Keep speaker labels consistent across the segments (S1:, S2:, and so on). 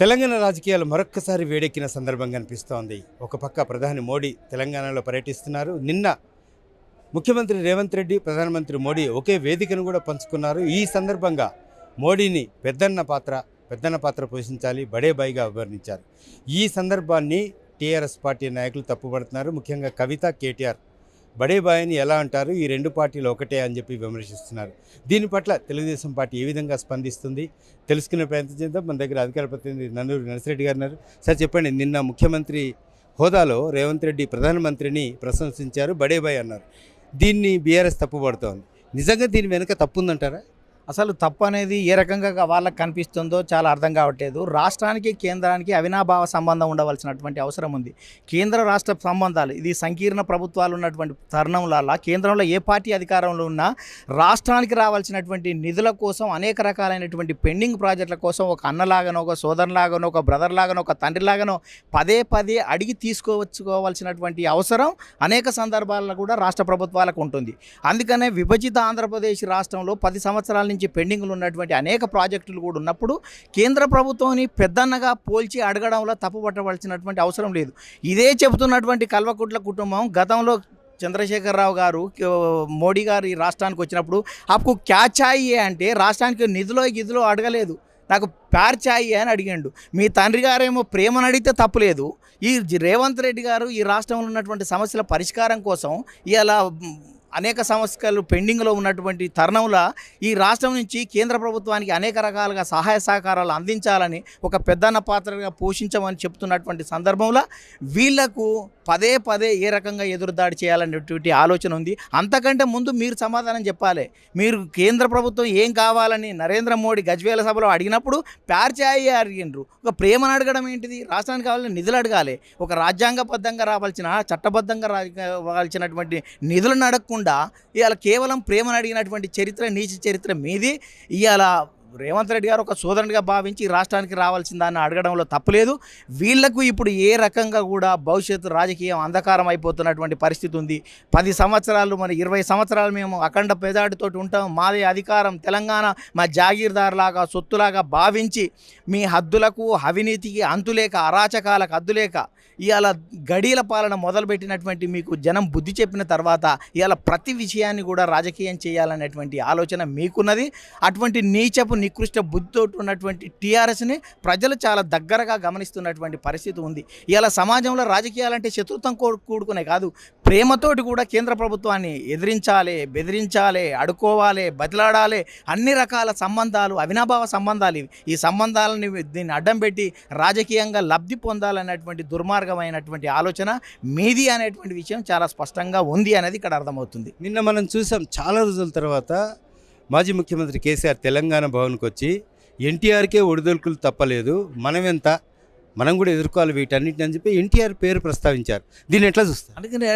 S1: తెలంగాణ రాజకీయాలు మరొక్కసారి వేడెక్కిన సందర్భంగా అనిపిస్తోంది. ఒక పక్క ప్రధాని మోడీ తెలంగాణలో పర్యటిస్తున్నారు. నిన్న ముఖ్యమంత్రి రేవంత్ రెడ్డి ప్రధానమంత్రి మోడీ ఒకే వేదికను కూడా పంచుకున్నారు. ఈ సందర్భంగా మోడీని పెద్దన్న పాత్ర పెద్దన్న పాత్ర పోషించాలి బడేబాయిగా అభివర్ణించారు ఈ సందర్భాన్ని టీఆర్ఎస్ పార్టీ నాయకులు తప్పుపడుతున్నారు. ముఖ్యంగా కవిత కేటీఆర్ బడే అని ఎలా అంటారు? ఈ రెండు పార్టీలు ఒకటే అని చెప్పి విమర్శిస్తున్నారు. దీని పట్ల తెలుగుదేశం పార్టీ ఏ విధంగా స్పందిస్తుంది? తెలుసుకునే ప్రయత్నం చేద్దాం. మన దగ్గర అధికార ప్రతినిధి నన్నూరు నర్సిరెడ్డి గారు ఉన్నారు. సార్ చెప్పండి. నిన్న ముఖ్యమంత్రి హోదాలో రేవంత్ రెడ్డి ప్రధానమంత్రిని ప్రశంసించారు. బడే బాయ్ అన్నారు. దీన్ని బీఆర్ఎస్ తప్పుపడుతోంది. నిజంగా దీని వెనుక తప్పు ఉందంటారా
S2: అసలు తప్పు అనేది ఏ రకంగా వాళ్ళకి కనిపిస్తుందో చాలా అర్థం కావట్లేదు. రాష్ట్రానికి కేంద్రానికి అవినాభావ సంబంధం ఉండవలసినటువంటి అవసరం ఉంది. కేంద్ర రాష్ట్ర సంబంధాలు ఇది సంకీర్ణ ప్రభుత్వాలు ఉన్నటువంటి తరుణంలో కేంద్రంలో ఏ పార్టీ అధికారంలో ఉన్నా రాష్ట్రానికి రావాల్సినటువంటి నిధుల కోసం అనేక రకాలైనటువంటి పెండింగ్ ప్రాజెక్టుల కోసం ఒక అన్నలాగానో ఒక సోదరులాగానో ఒక బ్రదర్లాగానో ఒక తండ్రిలాగానో పదే పదే అడిగి తీసుకోవచ్చుకోవాల్సినటువంటి అవసరం అనేక సందర్భాల్లో కూడా రాష్ట్ర ప్రభుత్వాలకు ఉంటుంది. అందుకనే విభజిత ఆంధ్రప్రదేశ్ రాష్ట్రంలో పది సంవత్సరాల నుంచి పెండింగ్లు ఉన్నటువంటి అనేక ప్రాజెక్టులు కూడా ఉన్నప్పుడు కేంద్ర ప్రభుత్వాన్ని పెద్దన్నగా పోల్చి అడగడంలో తప్పుపట్టవలసినటువంటి అవసరం లేదు. ఇదే చెబుతున్నటువంటి కల్వకుట్ల కుటుంబం గతంలో చంద్రశేఖరరావు గారు మోడీ గారు ఈ రాష్ట్రానికి వచ్చినప్పుడు ఆకు క్యాచ్ అయ్యే అంటే రాష్ట్రానికి నిధులో గిధులో అడగలేదు. నాకు ప్యార్చాయి అని అడిగాడు. మీ తండ్రి గారేమో ప్రేమను అడిగితే తప్పులేదు ఈ రేవంత్ రెడ్డి గారు ఈ రాష్ట్రంలో ఉన్నటువంటి సమస్యల పరిష్కారం కోసం ఇలా అనేక సమస్యలు పెండింగ్లో ఉన్నటువంటి తరుణంలో ఈ రాష్ట్రం నుంచి కేంద్ర ప్రభుత్వానికి అనేక రకాలుగా సహాయ సహకారాలు అందించాలని ఒక పెద్దన్న పాత్రగా పోషించమని చెప్తున్నటువంటి సందర్భంలో వీళ్ళకు పదే పదే ఏ రకంగా ఎదురుదాడి చేయాలనేటువంటి ఆలోచన ఉంది. అంతకంటే ముందు మీరు సమాధానం చెప్పాలి. మీరు కేంద్ర ప్రభుత్వం ఏం కావాలని నరేంద్ర మోడీ గజ్వేల సభలో అడిగినప్పుడు ప్యార్చాయి అడిగినారు ఒక ప్రేమను అడగడం ఏంటిది? రాష్ట్రానికి కావాలని నిధులు అడగాలి. ఒక రాజ్యాంగబద్ధంగా రావాల్సిన చట్టబద్ధంగా రావాల్సినటువంటి నిధులను అడగకుండా ఇవాళ కేవలం ప్రేమను అడిగినటువంటి చరిత్ర నీచ చరిత్ర మీది. ఇవాళ రేవంత్ రెడ్డి గారు ఒక సోదరునిగా భావించి రాష్ట్రానికి రావాల్సిందాన్ని అడగడంలో తప్పులేదు. వీళ్ళకు ఇప్పుడు ఏ రకంగా కూడా భవిష్యత్తు రాజకీయం అంధకారం అయిపోతున్నటువంటి పరిస్థితి ఉంది. పది సంవత్సరాలు మరి ఇరవై సంవత్సరాలు మేము అఖండ పెదాడితో ఉంటాం. మాదే అధికారం. తెలంగాణ మా జాగీర్దార్లాగా సొత్తులాగా భావించి మీ హద్దులకు అవినీతికి అంతులేక అరాచకాలకు హద్దులేక ఇవాళ గడీల పాలన మొదలుపెట్టినటువంటి మీకు జనం బుద్ధి చెప్పిన తర్వాత ఇవాళ ప్రతి విషయాన్ని కూడా రాజకీయం చేయాలనేటువంటి ఆలోచన మీకున్నది. అటువంటి నీచపు నికృష్ట బుద్ధితో ఉన్నటువంటి టీఆర్ఎస్ని ప్రజలు చాలా దగ్గరగా గమనిస్తున్నటువంటి పరిస్థితి ఉంది. ఇలా సమాజంలో రాజకీయాలంటే శత్రుత్వం కూడుకునే కాదు. ప్రేమతోటి కూడా కేంద్ర ప్రభుత్వాన్ని ఎదిరించాలి బెదిరించాలి అడుకోవాలి బదిలాడాలి అన్ని రకాల సంబంధాలు అవినాభావ సంబంధాలు ఇవి. ఈ సంబంధాలని దీన్ని అడ్డం పెట్టి రాజకీయంగా లబ్ధి పొందాలనేటువంటి దుర్మార్గమైనటువంటి ఆలోచన మీది అనేటువంటి విషయం చాలా స్పష్టంగా ఉంది అనేది ఇక్కడ అర్థమవుతుంది.
S1: నిన్న మనం చూసాం చాలా రోజుల తర్వాత మాజీ ముఖ్యమంత్రి కేసీఆర్ తెలంగాణ భవన్కి వచ్చి ఎన్టీఆర్కే ఒడిదొడుకులు తప్పలేదు. మనమెంత మనం కూడా ఎదుర్కోవాలి వీటన్నిటిని అని చెప్పి ఎన్టీఆర్ పేరు ప్రస్తావించారు. దీన్ని ఎట్లా చూస్తారు?
S2: అందుకనే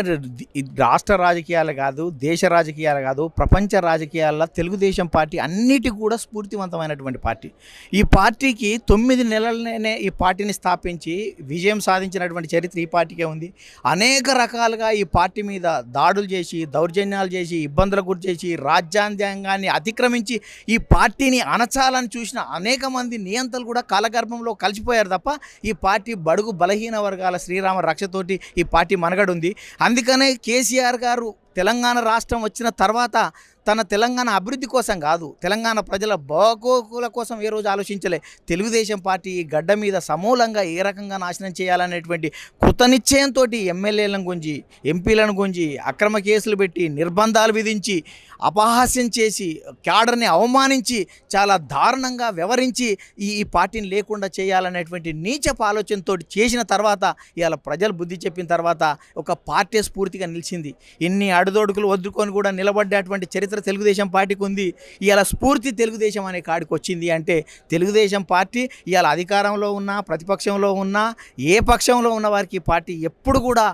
S2: రాష్ట్ర రాజకీయాలు కాదు దేశ రాజకీయాలు కాదు ప్రపంచ రాజకీయాల్లో తెలుగుదేశం పార్టీ అన్నిటికీ కూడా స్ఫూర్తివంతమైనటువంటి పార్టీ. ఈ పార్టీకి తొమ్మిది నెలలనే ఈ పార్టీని స్థాపించి విజయం సాధించినటువంటి చరిత్ర ఈ పార్టీకే ఉంది. అనేక రకాలుగా ఈ పార్టీ మీద దాడులు చేసి దౌర్జన్యాలు చేసి ఇబ్బందులకు గురి చేసి రాజ్యాంగాన్ని అతిక్రమించి ఈ పార్టీని అణచాలని చూసిన అనేక మంది నియంతలు కూడా కాలగర్భంలో కలిసిపోయారు తప్ప ఈ పార్టీ బడుగు బలహీన వర్గాల శ్రీరామ రక్షతోటి ఈ పార్టీ మనగడుంది. అందుకనే కేసీఆర్ గారు తెలంగాణ రాష్ట్రం వచ్చిన తర్వాత తన తెలంగాణ అభివృద్ధి కోసం కాదు తెలంగాణ ప్రజల బాగోగుల కోసం ఏ రోజు ఆలోచించలే. తెలుగుదేశం పార్టీ ఈ గడ్డ మీద సమూలంగా ఏ రకంగా నాశనం చేయాలనేటువంటి కృతనిశ్చయంతో ఎమ్మెల్యేలను గుంజి ఎంపీలను గుంజి అక్రమ కేసులు పెట్టి నిర్బంధాలు విధించి అపహాస్యం చేసి క్యాడర్ని అవమానించి చాలా దారుణంగా వ్యవహరించి ఈ ఈ పార్టీని లేకుండా చేయాలనేటువంటి నీచపు ఆలోచనతో చేసిన తర్వాత ఇవాళ ప్రజలు బుద్ధి చెప్పిన తర్వాత ఒక పార్టీ స్ఫూర్తిగా నిలిచింది. ఇన్ని అడుదోడుకులు వదులుకొని కూడా నిలబడ్డటువంటి చరిత్ర తెలుగుదేశం పార్టీకి ఉంది. ఇవాళ స్ఫూర్తి తెలుగుదేశం అనే కాడికి వచ్చింది అంటే తెలుగుదేశం పార్టీ ఇవాళ అధికారంలో ఉన్నా ప్రతిపక్షంలో ఉన్నా ఏ పక్షంలో ఉన్న వారికి పార్టీ ఎప్పుడు కూడా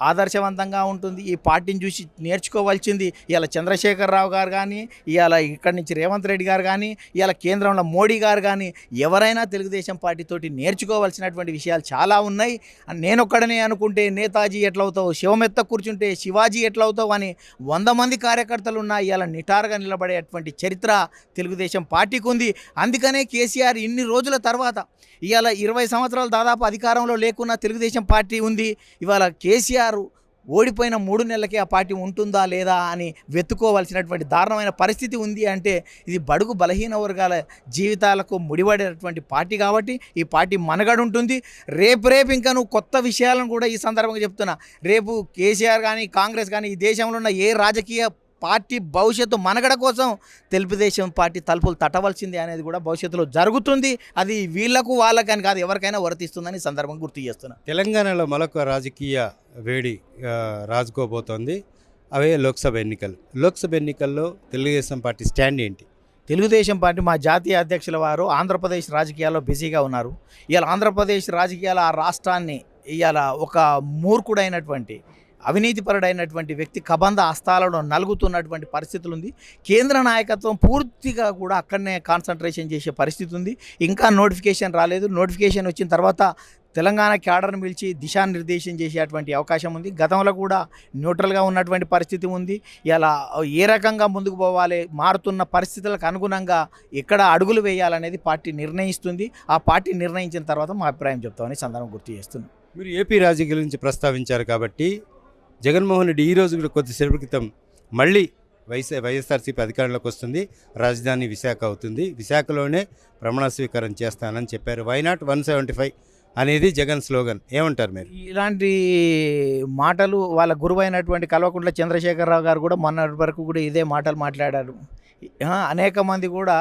S2: ఆదర్శవంతంగా ఉంటుంది. ఈ పార్టీని చూసి నేర్చుకోవాల్సింది ఇలా చంద్రశేఖరరావు గారు కానీ ఇవాళ ఇక్కడి నుంచి రేవంత్ రెడ్డి గారు కానీ ఇలా కేంద్రంలో మోడీ గారు కానీ ఎవరైనా తెలుగుదేశం పార్టీతోటి నేర్చుకోవాల్సినటువంటి విషయాలు చాలా ఉన్నాయి. నేను ఒక్కడనే అనుకుంటే నేతాజీ ఎట్లవుతావు శివమెత్త కూర్చుంటే శివాజీ ఎట్లవుతావు అని వంద మంది కార్యకర్తలు ఉన్న ఇలా నిటారుగా నిలబడేటువంటి చరిత్ర తెలుగుదేశం పార్టీకి ఉంది. అందుకనే కేసీఆర్ ఇన్ని రోజుల తర్వాత ఇవాళ ఇరవై సంవత్సరాలు దాదాపు అధికారంలో లేకున్న తెలుగుదేశం పార్టీ ఉంది. ఇవాళ కేసీఆర్ ఓడిపోయిన మూడు నెలలకే ఆ పార్టీ ఉంటుందా లేదా అని వెతుకోవాల్సినటువంటి దారుణమైన పరిస్థితి ఉంది అంటే ఇది బడుగు బలహీన వర్గాల జీవితాలకు ముడిపడినటువంటి పార్టీ కాబట్టి ఈ పార్టీ మనగడ ఉంటుంది. రేపు రేపు ఇంకా నువ్వు కొత్త విషయాలను కూడా ఈ సందర్భంగా చెప్తున్నా. రేపు కేసీఆర్ కానీ కాంగ్రెస్ కానీ ఈ దేశంలో ఉన్న ఏ రాజకీయ పార్టీ భవిష్యత్తు మనగడ కోసం తెలుగుదేశం పార్టీ తలుపులు తట్టవలసిందే అనేది కూడా భవిష్యత్తులో జరుగుతుంది. అది వీళ్ళకు వాళ్ళకని కాదు ఎవరికైనా వర్తిస్తుందని ఈ సందర్భంగా గుర్తు చేస్తున్నా.
S1: తెలంగాణలో మరొక రాజకీయ వేడి రాజుకోబోతోంది. అవే లోక్సభ ఎన్నికలు. లోక్సభ ఎన్నికల్లో తెలుగుదేశం పార్టీ స్టాండ్ ఏంటి?
S2: తెలుగుదేశం పార్టీ మా జాతీయ అధ్యక్షుల వారు ఆంధ్రప్రదేశ్ రాజకీయాల్లో బిజీగా ఉన్నారు. ఇవాళ ఆంధ్రప్రదేశ్ రాజకీయాల ఆ రాష్ట్రాన్ని ఇవాళ ఒక మూర్ఖుడైనటువంటి అవినీతిపరుడైనటువంటి వ్యక్తి కబంధ హస్తాలలో నలుగుతున్నటువంటి పరిస్థితులు ఉంది కేంద్ర నాయకత్వం పూర్తిగా కూడా అక్కడనే కాన్సన్ట్రేషన్ చేసే పరిస్థితి ఉంది ఇంకా నోటిఫికేషన్ రాలేదు. నోటిఫికేషన్ వచ్చిన తర్వాత తెలంగాణ క్యాడర్ను పిలిచి దిశానిర్దేశం చేసేటువంటి అవకాశం ఉంది. గతంలో కూడా న్యూట్రల్గా ఉన్నటువంటి పరిస్థితి ఉంది. ఇలా ఏ రకంగా ముందుకు పోవాలి మారుతున్న పరిస్థితులకు అనుగుణంగా ఎక్కడ అడుగులు వేయాలనేది పార్టీ నిర్ణయిస్తుంది. ఆ పార్టీ నిర్ణయించిన తర్వాత మా అభిప్రాయం చెప్తామని సందర్భం గుర్తు చేస్తున్నాం.
S1: మీరు ఏపీ రాజకీయాల నుంచి ప్రస్తావించారు కాబట్టి జగన్మోహన్ రెడ్డి ఈ రోజు కూడా కొద్దిసేపు క్రితం మళ్ళీ వైఎస్ఆర్ వైఎస్ఆర్సీపీ అధికారంలోకి వస్తుంది. రాజధాని విశాఖ అవుతుంది. విశాఖలోనే ప్రమాణ స్వీకారం చేస్తానని చెప్పారు. Why not one seventy five అనేది జగన్ స్లోగన్. ఏమంటారు మీరు?
S2: ఇలాంటి మాటలు వాళ్ళ గురువైనటువంటి కల్వకుంట్ల చంద్రశేఖరరావు గారు కూడా మొన్నటి వరకు కూడా ఇదే మాటలు మాట్లాడారు. అనేక మంది కూడా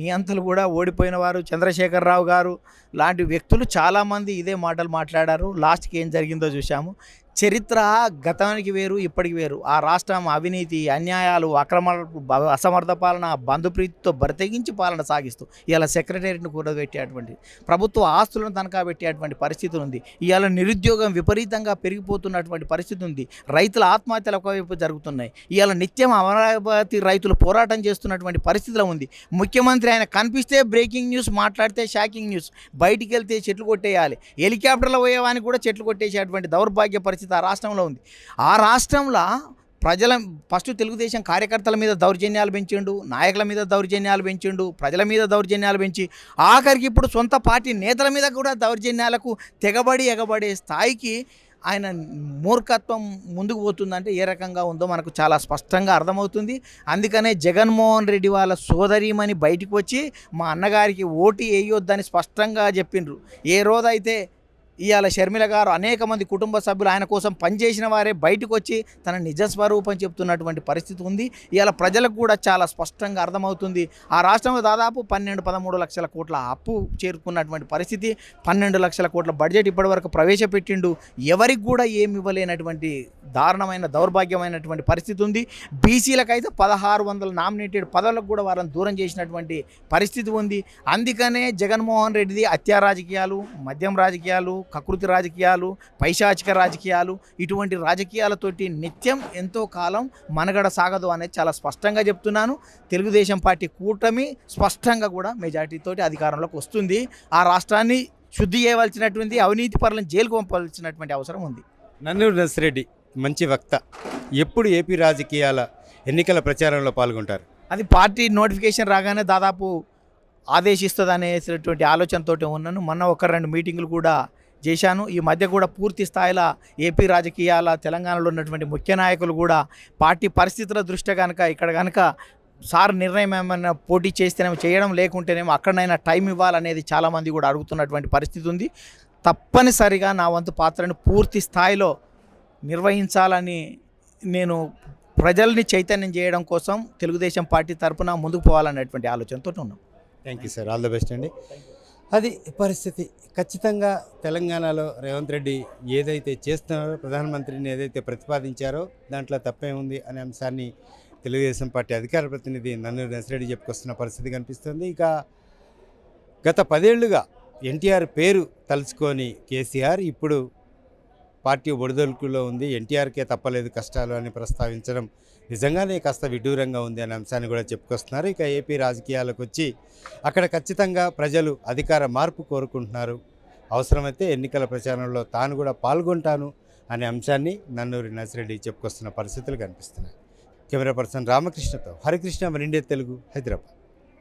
S2: నియంతలు కూడా ఓడిపోయిన వారు చంద్రశేఖరరావు గారు. లాంటి వ్యక్తులు చాలామంది ఇదే మాటలు మాట్లాడారు. లాస్ట్కి ఏం జరిగిందో చూసాము చరిత్ర గతానికి వేరు ఇప్పటికి వేరు. ఆ రాష్ట్రం అవినీతి అన్యాయాలు అక్రమాలు అసమర్థ పాలన బంధుప్రీతితో బరితెగించి పాలన సాగిస్తూ ఇవాళ సెక్రటేరియట్ను కూడబెట్టేటువంటి ప్రభుత్వ ఆస్తులను తనఖా పెట్టేటువంటి పరిస్థితి ఉంది. ఇవాళ నిరుద్యోగం విపరీతంగా పెరిగిపోతున్నటువంటి పరిస్థితి ఉంది. రైతుల ఆత్మహత్యలు ఒకవైపు జరుగుతున్నాయి. ఇవాళ నిత్యం అమరావతి రైతులు పోరాటం చేస్తున్నటువంటి పరిస్థితిలో ఉంది. ముఖ్యమంత్రి ఆయన కనిపిస్తే బ్రేకింగ్ న్యూస్ మాట్లాడితే షాకింగ్ న్యూస్. బయటికి వెళ్తే చెట్లు కొట్టేయాలి. హెలికాప్టర్లో పోయేవానికి కూడా చెట్లు కొట్టేసేటువంటి దౌర్భాగ్య పరిస్థితి ఆ రాష్ట్రంలో ఉంది. ఆ రాష్ట్రంలో ప్రజల ఫస్ట్ తెలుగుదేశం కార్యకర్తల మీద దౌర్జన్యాలు పెంచిండు నాయకుల మీద దౌర్జన్యాలు పెంచిండు ప్రజల మీద దౌర్జన్యాలు పెంచి ఆఖరికి ఇప్పుడు సొంత పార్టీ నేతల మీద కూడా దౌర్జన్యాలకు తెగబడి ఎగబడే స్థాయికి ఆయన మూర్ఖత్వం ముందుకు పోతుందంటే ఏ రకంగా ఉందో మనకు చాలా స్పష్టంగా అర్థమవుతుంది. అందుకనే జగన్మోహన్ రెడ్డి వాళ్ళ సోదరీమని బయటకు వచ్చి మా అన్నగారికి ఓటు వేయొద్దని స్పష్టంగా చెప్పిండ్రు. ఏ రోజైతే ఇవాళ షర్మిల గారు అనేక మంది కుటుంబ సభ్యులు ఆయన కోసం పనిచేసిన వారే బయటకు వచ్చి తన నిజ స్వరూపం చెప్తున్నటువంటి పరిస్థితి ఉంది. ఇవాళ ప్రజలకు కూడా చాలా స్పష్టంగా అర్థమవుతుంది. ఆ రాష్ట్రంలో దాదాపు పన్నెండు పదమూడు లక్షల కోట్ల అప్పు చేరుకున్నటువంటి పరిస్థితి. పన్నెండు లక్షల కోట్ల బడ్జెట్ ఇప్పటివరకు ప్రవేశపెట్టిండు. ఎవరికి కూడా ఏమి ఇవ్వలేనటువంటి దారుణమైన దౌర్భాగ్యమైనటువంటి పరిస్థితి ఉంది. బీసీలకైతే పదహారు వందల నామినేటెడ్ పదవులకు కూడా వారిని దూరం చేసినటువంటి పరిస్థితి ఉంది. అందుకనే జగన్మోహన్ రెడ్డిది హత్యా రాజకీయాలు మద్యం రాజకీయాలు కకృతి రాజకీయాలు పైశాచిక రాజకీయాలు ఇటువంటి రాజకీయాలతోటి నిత్యం ఎంతో కాలం మనగడ సాగదు అనేది చాలా స్పష్టంగా చెప్తున్నాను. తెలుగుదేశం పార్టీ కూటమి స్పష్టంగా కూడా మెజార్టీతోటి అధికారంలోకి వస్తుంది. ఆ రాష్ట్రాన్ని శుద్ధి చేయవలసినటువంటి అవినీతి పరులను జైలుకు పంపవలసినటువంటి అవసరం ఉంది.
S1: నన్నూరు నర్సిరెడ్డి మంచి వక్త. ఎప్పుడు ఏపీ రాజకీయాల ఎన్నికల ప్రచారంలో పాల్గొంటారు?
S2: అది పార్టీ నోటిఫికేషన్ రాగానే దాదాపు ఆదేశిస్తుంది అనేటువంటి ఆలోచనతోటి ఉన్నాను. మొన్న ఒక రెండు మీటింగులు కూడా చేశాను. ఈ మధ్య కూడా పూర్తి స్థాయిలో ఏపీ రాజకీయాల తెలంగాణలో ఉన్నటువంటి ముఖ్య నాయకులు కూడా పార్టీ పరిస్థితుల దృష్ట్యా కనుక ఇక్కడ కనుక సార్ నిర్ణయం ఏమైనా పోటీ చేస్తేనేమో చేయడం లేకుంటేనేమో అక్కడనైనా టైం ఇవ్వాలనేది చాలామంది కూడా అడుగుతున్నటువంటి పరిస్థితి ఉంది. తప్పనిసరిగా నా వంతు పాత్రను పూర్తి స్థాయిలో నిర్వహించాలని నేను ప్రజల్ని చైతన్యం చేయడం కోసం తెలుగుదేశం పార్టీ తరపున ముందుకు పోవాలనేటువంటి ఆలోచనతో ఉన్నాం.
S1: Thank you sir all the best అండి. అది పరిస్థితి. ఖచ్చితంగా తెలంగాణలో రేవంత్ రెడ్డి ఏదైతే చేస్తున్నారో ప్రధానమంత్రిని ఏదైతే ప్రతిపాదించారో దాంట్లో తప్పే ఉంది అనే అంశాన్ని తెలుగుదేశం పార్టీ అధికార ప్రతినిధి నన్నూరు నసిరెడ్డి చెప్పుకొస్తున్న పరిస్థితి కనిపిస్తుంది. ఇక గత పదేళ్ళుగా ఎన్టీఆర్ పేరు తలుచుకొని కేసీఆర్ ఇప్పుడు పార్టీ ఒడిదొలుకులో ఉంది. ఎన్టీఆర్కే తప్పలేదు కష్టాలు అని ప్రస్తావించడం నిజంగానే కాస్త విడ్డూరంగా ఉంది అనే అంశాన్ని కూడా చెప్పుకొస్తున్నారు. ఇక ఏపీ రాజకీయాలకు వచ్చి అక్కడ ఖచ్చితంగా ప్రజలు అధికార మార్పు కోరుకుంటున్నారు. అవసరమైతే ఎన్నికల ప్రచారంలో తాను కూడా పాల్గొంటాను అనే అంశాన్ని నన్నూరి నర్సిరెడ్డి చెప్పుకొస్తున్న పరిస్థితులు కనిపిస్తున్నాయి. కెమెరా పర్సన్ రామకృష్ణతో హరికృష్ణ మన తెలుగు హైదరాబాద్.